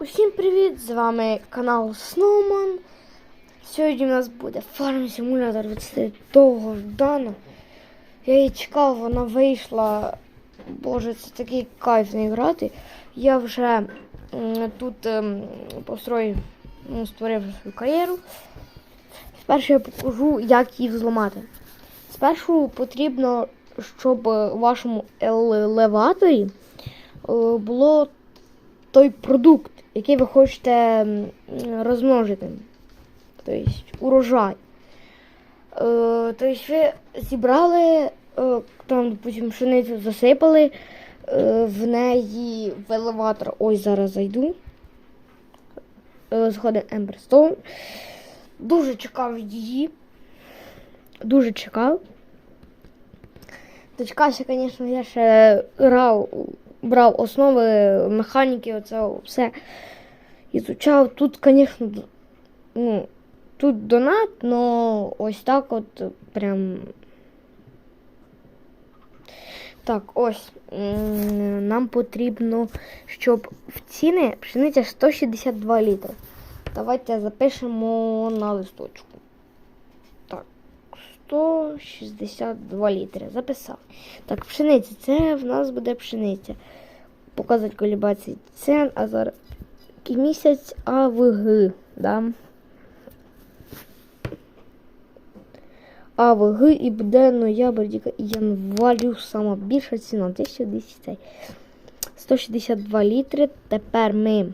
Усім привіт! З вами канал Snowman. Сьогодні у нас буде фарм симулятор 23 довго ждано. Я її чекав, вона вийшла. Боже, це такий кайф не грати. Я вже м, тут ем, построїв, ну, створив свою кар'єру. Спершу я покажу, як її взламати. Спершу потрібно, щоб у вашому елеваторі е, було той продукт, який ви хочете розмножити. Тобто урожай. Е, Тобто ви зібрали, е, там, допустим, пшеницю засипали е, в неї в елеватор. Ось зараз зайду. Згоден Емберстоун. Дуже чекав її. Дуже чекав. Дочекався, звісно, я ще грав, брав основи механіки, оце все ізучав. Тут, звісно, ну, тут донат, но ось так от прям. Так, ось. Нам потрібно, щоб в ціни пшениця 162 літри. Давайте запишемо на листочку. Так, 162 літри. Записав. Так, пшениця. Це в нас буде пшениця. Показувати колібації цен, а зараз місяць АВГ. Да? АВГ і буде ноябрь, діка- январю сама більша ціна. 1200. 162 літри. Тепер ми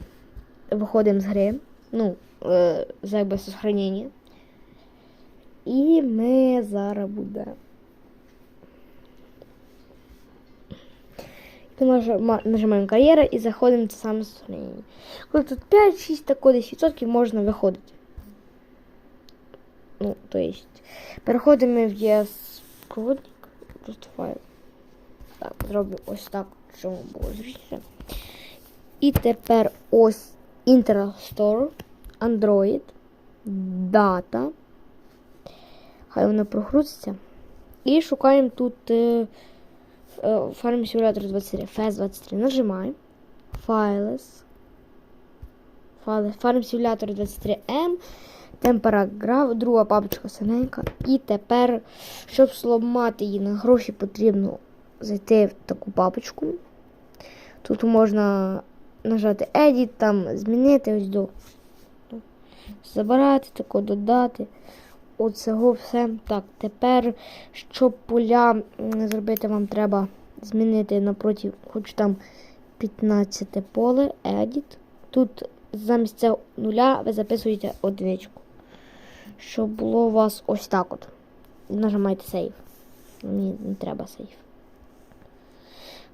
виходимо з гри. Ну, е, за якби сохранення. І ми зараз буде. Ми нажимаємо кар'єра і заходимо це саме сохранення. Коли тут 5-6 тако десь відсотків можна виходити. Ну, то есть. Переходимо в ЄС. Просто файл. Так, зроблю ось так, щоб було зручніше. І тепер ось Interstore, Android, Data. Хай воно прогрузиться. І шукаємо тут е, Farm Simulator 23, FS 23. Нажимаємо. Files. Файли. Farm Simulator 23M. Темпераграф, друга папочка синенька. І тепер, щоб зламати її на гроші, потрібно зайти в таку папочку. Тут можна нажати Edit, там змінити ось до. Забирати, тако додати. Оцього все. Так, тепер, щоб поля зробити, вам треба змінити напроти, хоч там 15 поле, Edit. Тут замість цього нуля ви записуєте одиничку. Щоб було у вас ось так от. Нажимайте сейв. Мені не треба сейв.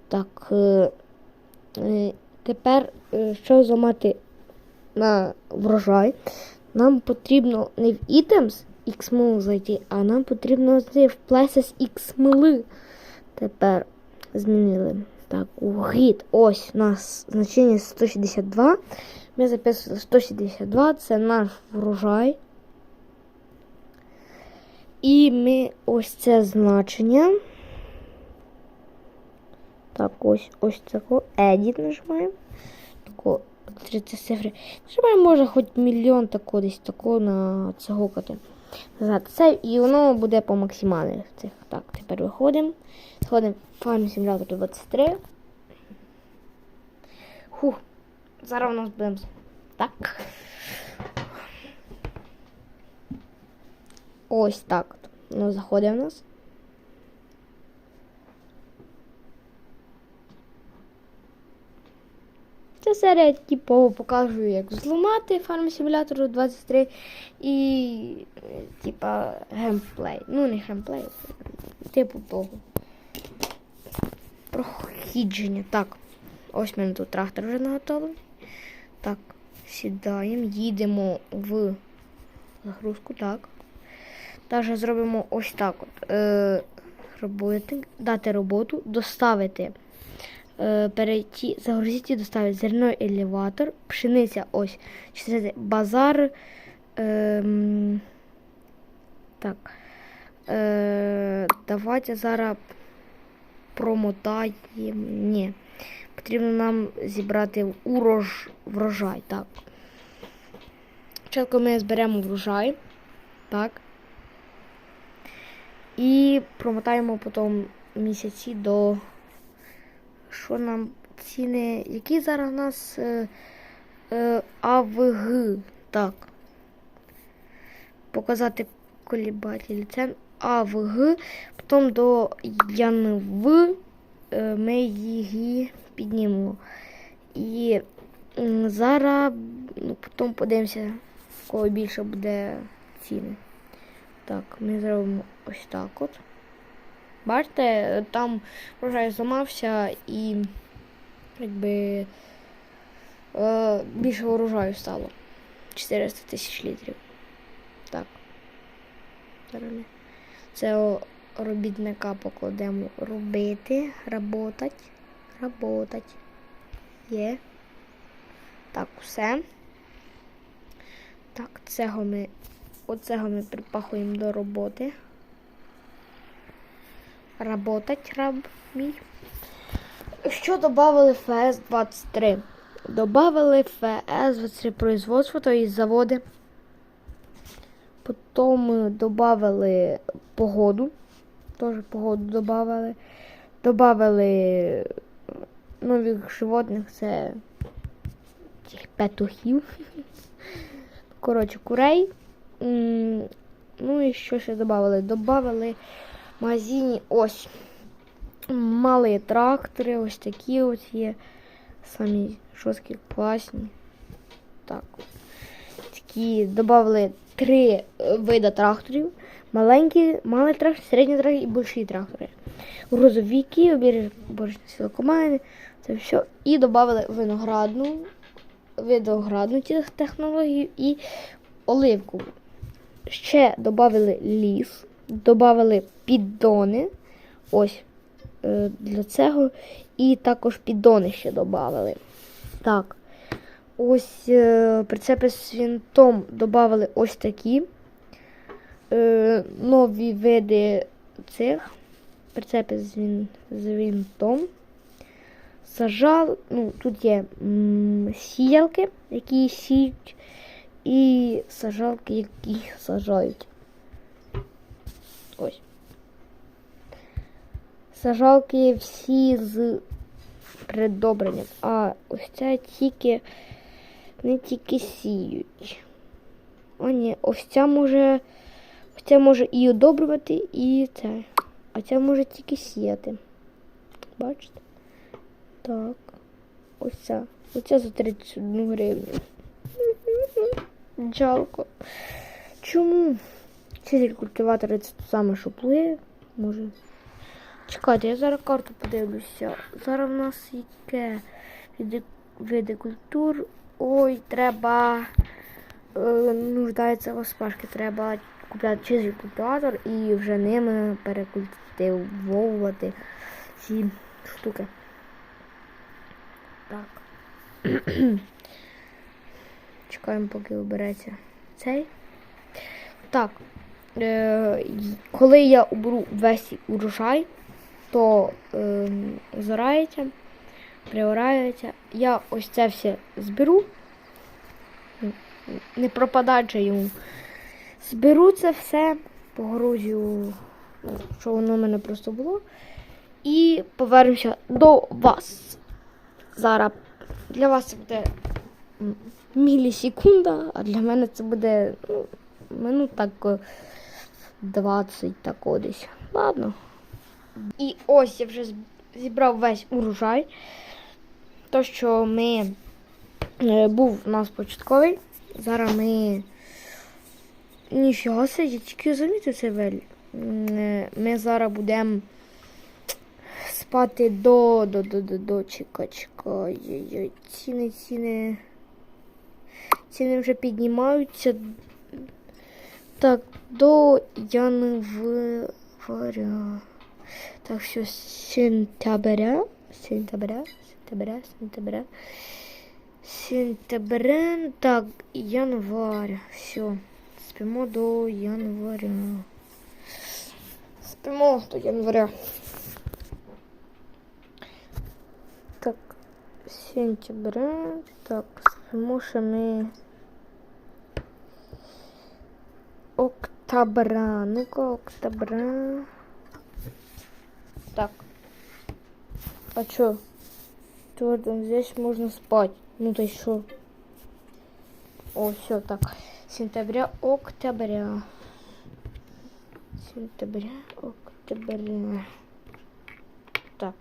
Так. Е, е, тепер, е, щоб зламати на врожай, нам потрібно не в items XML зайти, а нам потрібно зайти в Places XML. Тепер змінили. Так, у гід. Ось у нас значення 162. Ми записували 162, це наш врожай. І ми ось це значення. Так, ось ось тако. Edit нажимаємо. Тако 30 цифри. Нажимаємо, може, хоч мільйон тако десь тако на це гукати. Назад. Це і воно буде по максимальних цих. Так, тепер виходимо. Сходимо в фарм 23. Хух. Зараз у нас будемо. Так. Ось так. Ну, заходить в нас. Ця серія типу показує, як зламати Farm Simulator 23 і типа геймплей. Ну, не геймплей, типу того. Проходження. Так. Ось мене тут трактор вже наготовлений. Так, сідаємо, їдемо в загрузку, так. Далі зробимо ось так от. Е, робити, дати роботу, доставити, е, перейти, загрузити, доставити зерно елеватор, пшениця ось, чотири, базар. Е, так. Е, давайте зараз промотаємо. Ні. потрібно нам зібрати урож... врожай. Так. Спочатку ми зберемо врожай. Так. І промотаємо потім місяці до. Що нам ціни. Які зараз у нас е, е, АВГ? Так. Показати колібатель. Це АВГ. Потім до ЯНВ е, ми її піднімемо. І зараз ну, потім подивимося, в кого більше буде ціни. Так, ми зробимо ось так от. Бачите, там врожай зламався і якби е, більше урожаю стало. 400 тисяч літрів. Так. Це робітника покладемо робити, работать, работать. Є. Так, все. Так, цього ми, оцього ми припахуємо до роботи. Работать раб мій. Що додали ФС 23? Добавили ФС 23 производство, то есть заводи. Потім додали погоду. Теж погоду додали. Добавили нових животних, це цих петухів. Коротше, курей. Ну і що ще додали? Добавили магазині ось малі трактори, ось такі ось є. Самі жорсткі, класні. Так. Такі додали три е, вида тракторів. Маленькі, малий трактор, середній трактор і больші трактори. Грузовики, обірочні сілокомайни, це все. І додали виноградну, виноградну технологію і оливку. Ще додали ліс, додали піддони. Ось е, для цього. І також піддони ще додали. Так. Ось е, прицепи з вінтом додали ось такі е, нові види цих прицепи з, він, з вінтом. Сажал, ну, тут є сіялки, які сіють, і сажалки, які сажають. Ось. Сажалки всі з придобренням, а ось ця тільки не тільки сіють. О, ні, ось ця може. Ось ця може і одобрювати, і це. А ця може тільки сіяти. Бачите? Так. Ось ця. Оця за 31 гривню. Жалко. Чому? Ціль культиватори це те саме, що плує. Може. Чекайте, я зараз карту подивлюся. Зараз в нас яке види, культур. Ой, треба. Е, нуждається в розпашки. Треба купляти чистий культиватор і вже ними перекультивовувати ці штуки. Так. Чекаємо, поки обереться цей. Так. Е, коли я уберу весь урожай, то е, зорається, приорається. Я ось це все зберу. Не пропадать йому. Зберу це все, погрузю, що воно в мене просто було. І повернемося до вас. Зараз для вас це буде мілісекунда, а для мене це буде ну, минут так е, 20 так десь. Ладно. І ось я вже зібрав весь урожай. То, що ми е, був у нас початковий. Зараз ми. Ніфіга себе, я тільки замітив це вель. Е, Ми зараз будемо спати до. до. до. до. до. Чекай. Ой-ой, Ціни, ціни. Ціни вже піднімаються. Так, до января. Так, все, сентября. Сентября. Сентября, сентября. Сентября. Так, январь. Все. Спимо до января. Спимо до января. Так, сентября. Так, спимо ще ми. Октября. Ну-ка, октября. Так. А чё? Твердо, здесь можно спать. Ну то что? О, все так. Сентября, октября. Сентября, октября. Так.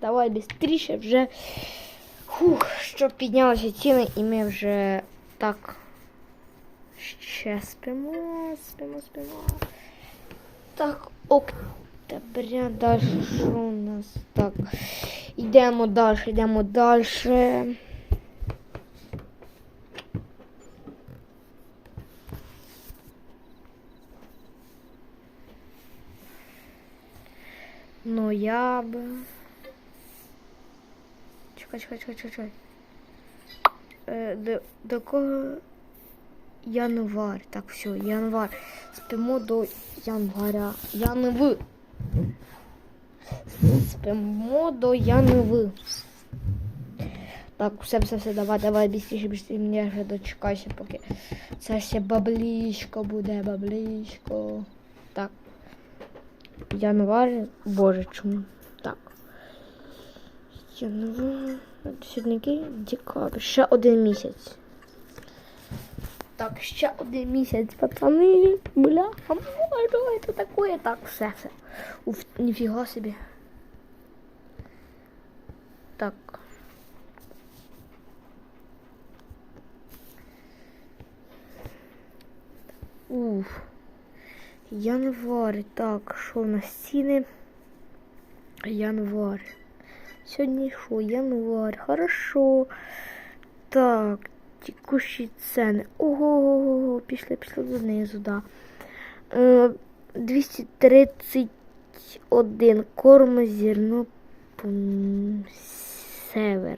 Давай быстріше вже. Фух, щоб піднялися ціни, і ми вже так. Ще спимо, спимо, спимо. Так, октября, далі що у нас? Так. Йдемо далі, йдемо далі. Ну я б. Чекай, чекай, чекай, чекай. Е, до, до кого январь. Так, все, январь. Спимо до января. Янви. Спимо до янви. Так, все, все, все, давай, давай, бістріше, бістріше, мені вже дочекайся, поки це ще баблішко буде, баблішко. Так. Январь, боже, чому? Так. Январь, сьогодні декабрь, ще один місяць. Так, ще один місяць, пацани. Бля, що це таке? Так, все, все. Уф, ніфіга собі. Так. Уф. Январь. Так, що на стіни? Январь. Сьогодні що? Январь. Хорошо. Так, текущі ціни. Ого, пішли, пішли донизу, да. Е, 231 корм зерно север.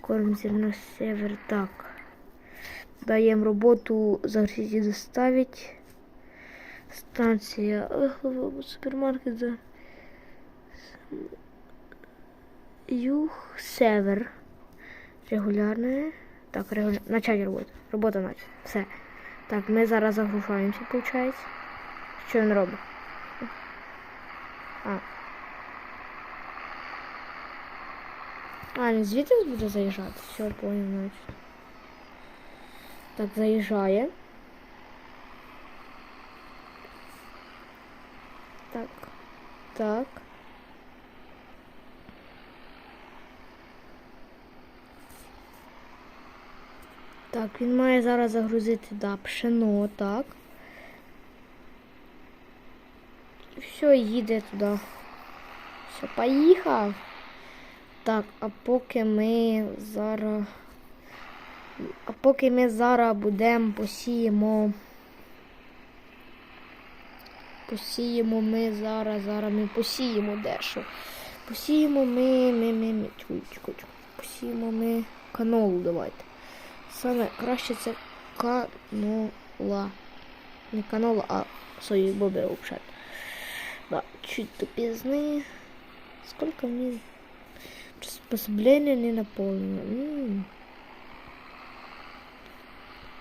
Корм зерно север. Так. Даємо роботу загрузити доставить. Станція. Ех, Супермаркет за. Юг, север. Регулярне. Так, регуля... начать роботу. Робота начать. Все. Так, ми зараз загружаємося, виходить. Що він робить? А. А, він звідти буде заїжджати? Все, понял, значить. Так, заїжджає. Так. Так. Так, він має зараз загрузити, да, пшено, так. Все, їде туди. Все, поїхав. Так, а поки ми зараз. А поки ми зараз будемо посіємо. Посіємо ми зараз, зараз ми посіємо дещо. Посіємо ми, ми, ми, ми, чуй, посіємо ми канолу давайте. Саме краще це канола. Не канола, а сої боби взагалі. Да, чуть тупизны. Сколько мне приспособление не наполнено.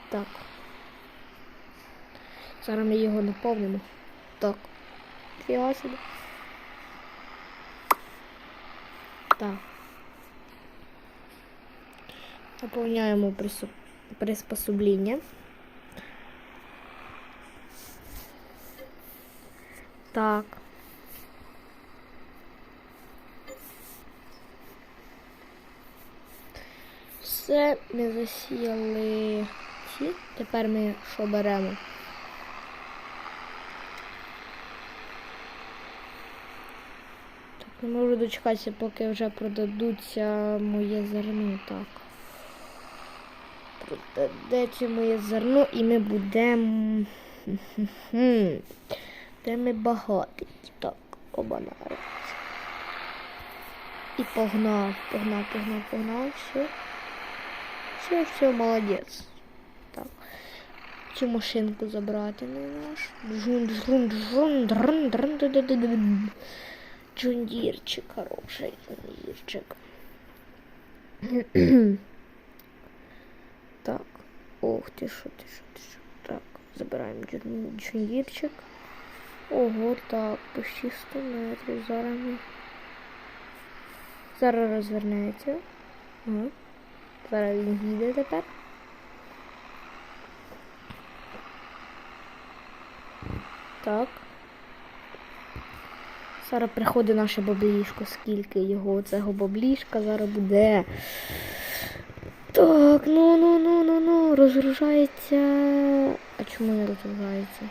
Так. Зараз ми його наповнимо. Так. Фіга собі. Так. Наповняємо приспособлення. Так. Все, ми засіяли ці. Тепер ми що беремо? Так, не можу дочекатися, поки вже продадуться моє зерно. Так. Продадеться моє зерно і ми будемо... Де ми багаті. Так, обанарить. І погнав, погнав, погнав, погнав, все. Все, все, молодець. Так. Цю машинку забрати не наш. Джун, джун, джун, друн, друн, друн. Джундірчик, хороший джундірчик. Ох ти що, ти що, ти що. Так, забираємо джун- джундірчик. Ого, так, почти 100 метрів. Зараз. Зараз розвернеться. Ага. Зараз він їде тепер. Так. Зараз приходить наше баблішко, скільки його цього баблішка зараз буде. Так, ну ну ну ну ну розгружається. А чому не розгружається?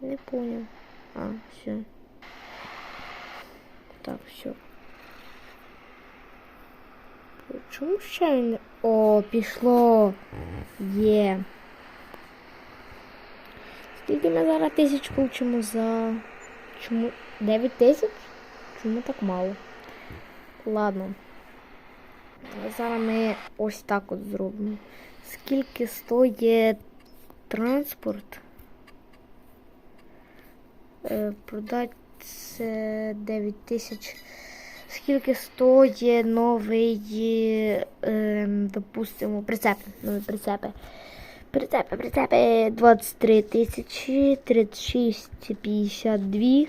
Не поняв. А, все. Так, все. Чому ще не- О, пішло. Є. Скільки ми зараз тисяч получимо за. Чому? 9 тисяч? Чому так мало? Ладно. Зараз ми ось так от зробимо. Скільки стоїть транспорт? Е, продати це 9 тисяч. Скільки стоїть новий, е, допустимо, прицеп, нові прицепи. Прицепи, прицепи 23 тисячі, 36, 52.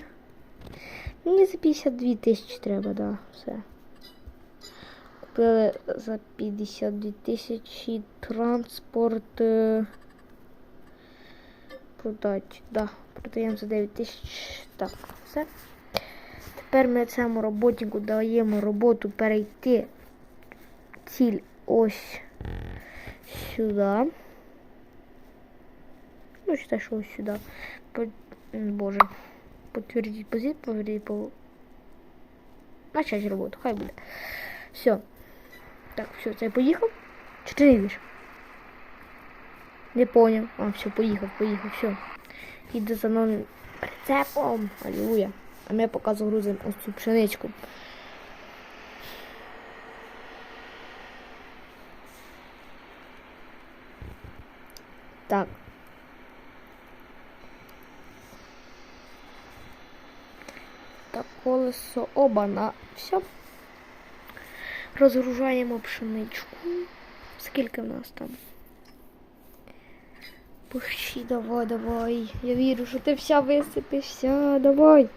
Мені за 52 тисячі треба, да, все. Купили за 52 тисячі транспорт. е, Продать, да, продаємо за 9 тисяч. Так, все. Тепер ми цьому роботнику даємо роботу перейти ціль ось сюди. Ну, считай, что ось сюда. По... Боже. Подтвердить позицию, подтвердить по... Начать работу, хай буде. Все. Так, все, це я поїхав. Чи ти не йдеш? Не понял. А, все, поїхав, поїхав, все. Іду за новим прицепом. Алілуя. А ми поки загрузимо ось цю пшеничку. Так. Так, колесо оба-на. Все. Розгружаємо пшеничку. Скільки в нас там? Пущі, давай, давай. Я вірю, що ти вся висипешся. Давай.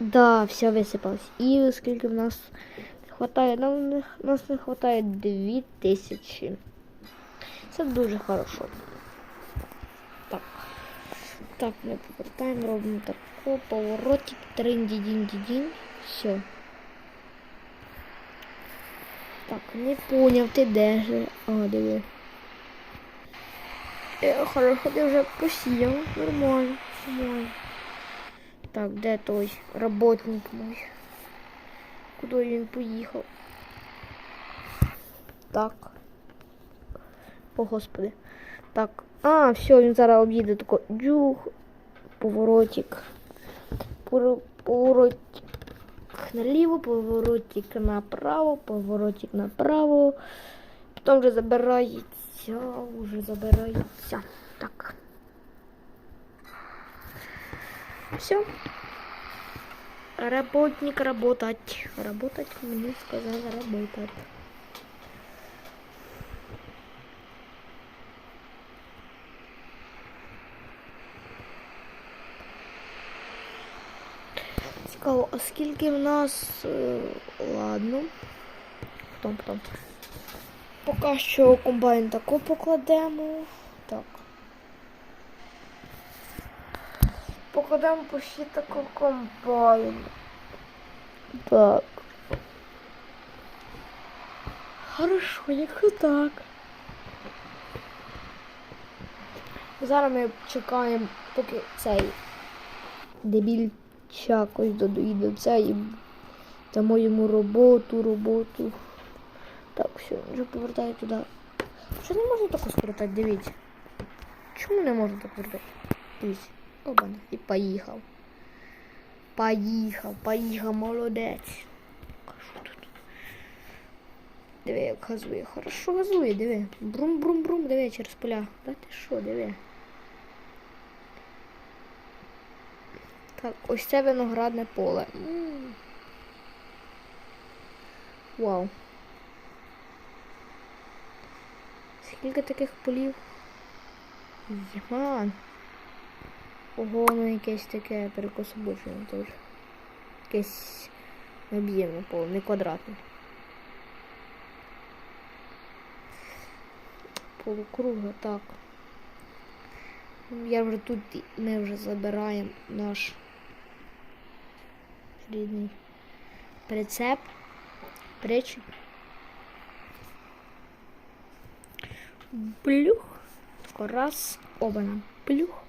Да, вся висипалась. І скільки в нас хватає? Нам не, нас не хватає 2000. Це дуже хорошо. Так. Так, ми повертаємо, робимо таку поворотик, тринді-дінь-дінь. Все. Так, не поняв, ти де же? А, диви. Е, хорошо, ти вже посіяв. Нормально, нормально. Так, де той работник мой? Куди він поїхав? Так. О, господи. Так. А, все, він зараз об'їде тако джух, поворотик. Поворотик наліво, поворотик направо, поворотик направо. Потім вже забирається, вже забирається. Так. Все. Работник работать. Работать, мне сказали работать. Цікаво, а скільки в нас. е, Ладно. Потом, потом. Поки що комбайн тако покладемо. Так. Покладемо почти тако комбайн. Так. Хорошо, якщо так. Зараз ми чекаємо, поки цей дебільчак ось додоїде це і дамо йому роботу, роботу. Так, все, вже повертаю туди. Що не можна так скоротати, дивіться. Чому не можна так вертати? Дивіться. Обана. І поїхав. Поїхав, поїхав, молодець. Що тут? Диви, як газує. Хорошо газує, диви. Брум-брум-брум, диви через поля. Та ти що, диви. Так, ось це виноградне поле. Вау. Скільки таких полів? Єман. Ого, воно якесь таке перекособочене теж. Якесь необ'ємне поле, не квадратне. Полукруге, так. Я вже тут ми вже забираємо наш рідний прицеп. Причіп. Тако раз, оба нам плюх.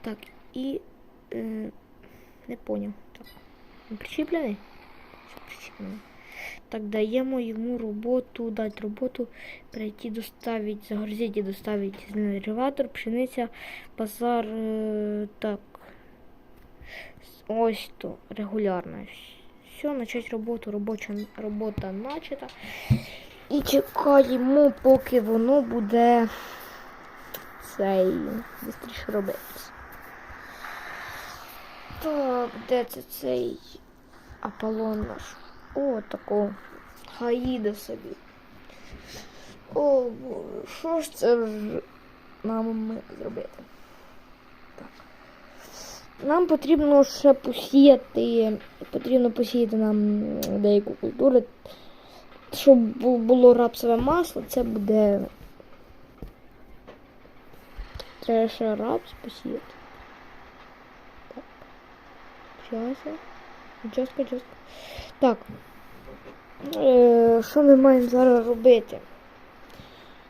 Так, і е, не поняв. Так. Він причіплений? Причіплений? Так, даємо йому роботу, дати роботу, прийти доставить, загрузить і доставить генератор, пшениця, базар, е, так. Ось то, регулярно. Все, начать роботу, робоча робота начата. І чекаємо, поки воно буде цей швидше робитися. Так, де це цей Аполлон наш? О, тако. Хаїда собі. О, що ж це ж нам зробити? Так. Нам потрібно ще посіяти, потрібно посіяти нам деяку культуру. Щоб було рапсове масло, це буде. Треба ще рапс посіяти. Так. Часа. Часка, часка. Так. Е, що ми маємо зараз робити?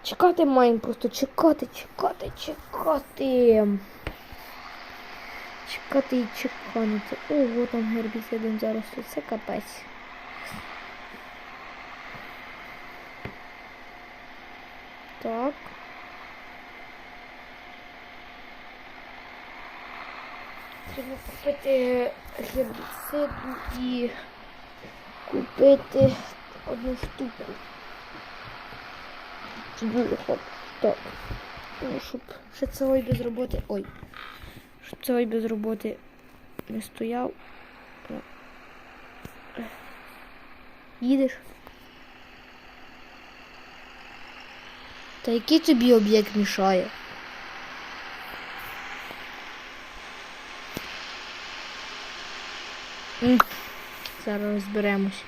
Чекати маємо просто чекати, чекати, чекати. Чекати і чекати. Ого, там гербіцидин зараз тут. Це капець. Так. Треба купити гербіцид і купити одну штуку. Чи хоп. Так. Ну, щоб ще цілий без роботи. Ой. Щоб цілий без роботи не стояв. Їдеш? Та який тобі об'єкт мішає? Зараз розберемось.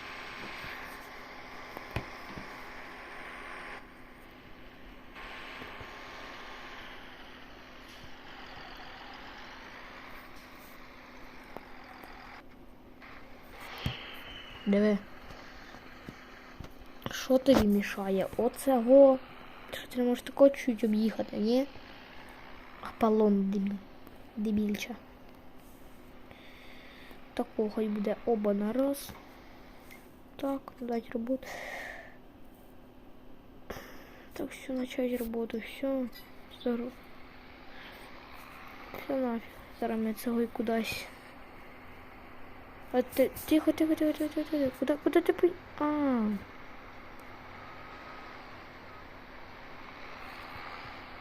Диви. Що тобі мішає? Оцего. Що ти не можеш тако чуть об'їхати, ні? Аполлон дебіль. Дебільча. Такого хоч буде оба на раз. Так, дать роботу. Так, все, начать роботу, все. Здорово. Все нафіг. Зараз ми цього і кудись. А ти, тихо, тихо, тихо, тихо, тихо, тихо. Куда, куда пой... А.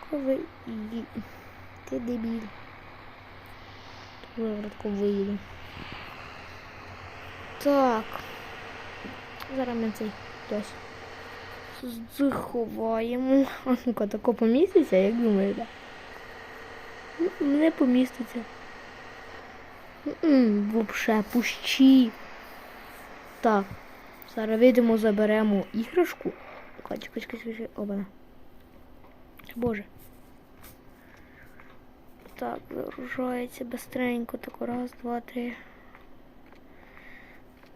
Коли... і- Ти дебіль. Вивратку виїду. Так. Зараз ми цей хтось заховаємо. А ну-ка, тако поміститься, як думаєте? М, Не поміститься. Вообще, пущі. Так. Зараз вийдемо, заберемо іграшку. Чекай, чекай, чекай. Оба. Боже. Так, загружається быстренько. Так, раз, два, три.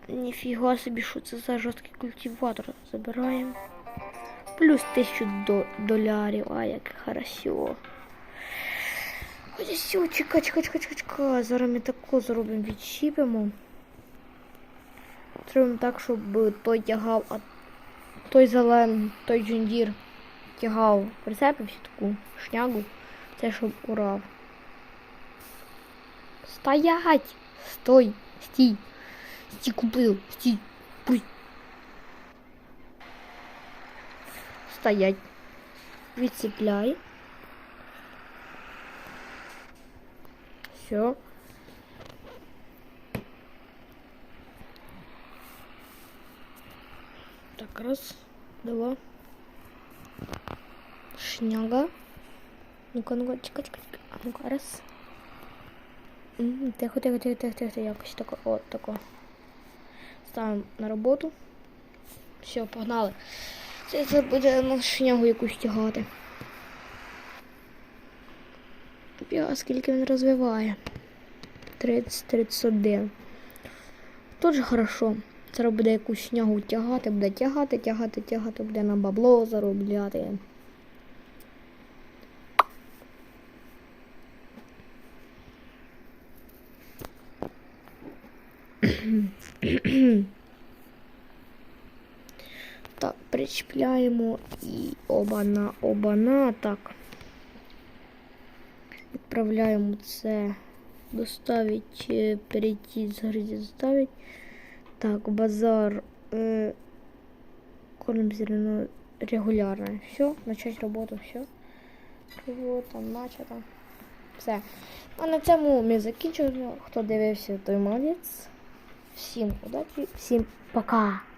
Ніфіга собі, що це за жорсткий культиватор. Забираємо. Плюс тисячу до долярів. А, як хорошо. Все, чекай, чекай, чекай, чекай, чекай. Зараз ми тако зробимо, відчіпимо. Зробимо так, щоб той тягав, а той зелен, той джундір тягав прицепив всю таку шнягу. Це щоб урав. Стоять! Стой! Стій! Стій купив! Стій! Пусть! Стоять! Відцепляй. все. Так, раз, два. Шняга. Ну-ка, ну-ка, чекай, чекай, чекай. А ну-ка, раз. Тихо, тихо, тихо, тихо, тихо, якось тако, Вот тако. Ставим на работу. Все, погнали. Це, це буде на шнягу якусь тягати. Піга, скільки він розвиває. 30, 31. Тоже хорошо. Зараз буде якусь шнягу тягати, буде тягати, тягати, тягати, буде на бабло заробляти. Так, причіпляємо і оба-на, оба-на, так. Відправляємо це, доставить, е, перейти, загрузить, доставить. Так, базар, э, корм зелено регулярно. Все, начать работу, все. Робота начата. Все. А на цьому ми закінчуємо. Хто дивився, той молодець. Всім удачі, всім пока.